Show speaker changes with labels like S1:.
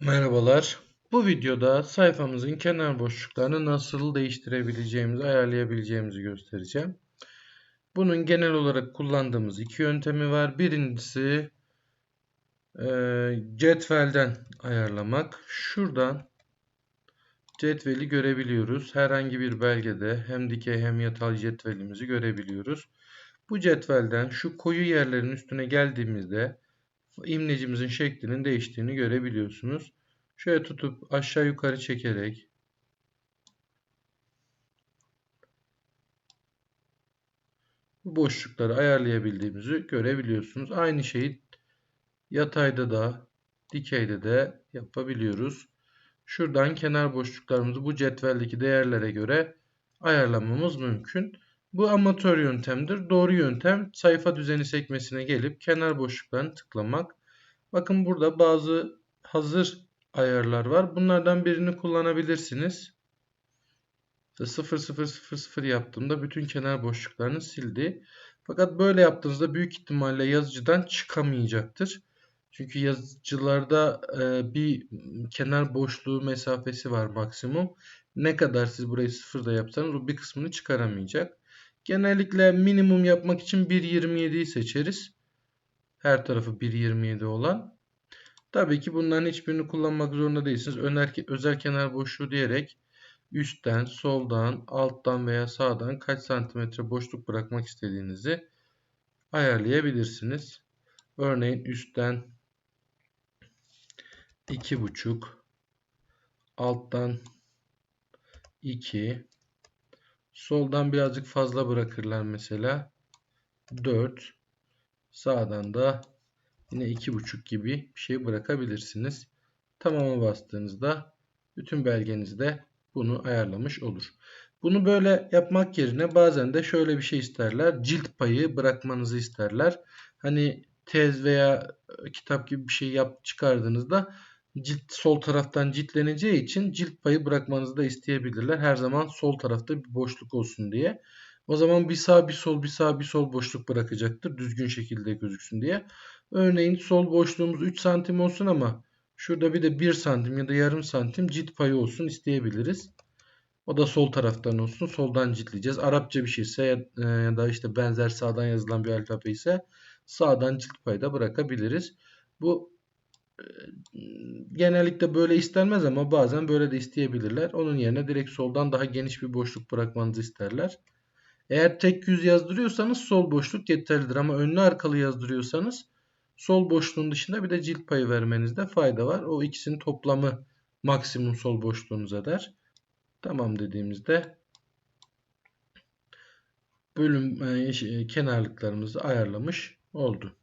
S1: Merhabalar. Bu videoda sayfamızın kenar boşluklarını nasıl değiştirebileceğimizi, ayarlayabileceğimizi göstereceğim. Bunun genel olarak kullandığımız iki yöntemi var. Birincisi e, cetvelden ayarlamak. Şuradan cetveli görebiliyoruz. Herhangi bir belgede hem dikey hem yatay cetvelimizi görebiliyoruz. Bu cetvelden şu koyu yerlerin üstüne geldiğimizde imlecimizin şeklinin değiştiğini görebiliyorsunuz. Şöyle tutup aşağı yukarı çekerek boşlukları ayarlayabildiğimizi görebiliyorsunuz. Aynı şeyi yatayda da dikeyde de yapabiliyoruz. Şuradan kenar boşluklarımızı bu cetveldeki değerlere göre ayarlamamız mümkün. Bu amatör yöntemdir. Doğru yöntem sayfa düzeni sekmesine gelip kenar boşluklarını tıklamak. Bakın burada bazı hazır ayarlar var. Bunlardan birini kullanabilirsiniz. 0000 yaptığımda bütün kenar boşluklarını sildi. Fakat böyle yaptığınızda büyük ihtimalle yazıcıdan çıkamayacaktır. Çünkü yazıcılarda e, bir kenar boşluğu mesafesi var maksimum. Ne kadar siz burayı sıfırda yapsanız o bir kısmını çıkaramayacak. Genellikle minimum yapmak için 1.27'yi seçeriz. Her tarafı 1.27 olan. Tabii ki bunların hiçbirini kullanmak zorunda değilsiniz. Öner, özel kenar boşluğu diyerek üstten, soldan, alttan veya sağdan kaç santimetre boşluk bırakmak istediğinizi ayarlayabilirsiniz. Örneğin üstten 2,5 alttan 2 soldan birazcık fazla bırakırlar mesela 4 sağdan da yine 2.5 gibi bir şey bırakabilirsiniz. Tamama bastığınızda bütün belgenizde bunu ayarlamış olur. Bunu böyle yapmak yerine bazen de şöyle bir şey isterler. Cilt payı bırakmanızı isterler. Hani tez veya kitap gibi bir şey yap çıkardığınızda cilt sol taraftan ciltleneceği için cilt payı bırakmanızı da isteyebilirler. Her zaman sol tarafta bir boşluk olsun diye. O zaman bir sağ bir sol bir sağ bir sol boşluk bırakacaktır. Düzgün şekilde gözüksün diye. Örneğin sol boşluğumuz 3 santim olsun ama şurada bir de 1 santim ya da yarım santim cilt payı olsun isteyebiliriz. O da sol taraftan olsun. Soldan ciltleyeceğiz. Arapça bir şeyse e, ya da işte benzer sağdan yazılan bir alfabe ise sağdan cilt payı da bırakabiliriz. Bu e, genellikle böyle istenmez ama bazen böyle de isteyebilirler. Onun yerine direkt soldan daha geniş bir boşluk bırakmanızı isterler. Eğer tek yüz yazdırıyorsanız sol boşluk yeterlidir ama önlü arkalı yazdırıyorsanız sol boşluğun dışında bir de cilt payı vermenizde fayda var. O ikisinin toplamı maksimum sol boşluğunuza der. Tamam dediğimizde bölüm e, kenarlıklarımızı ayarlamış oldu.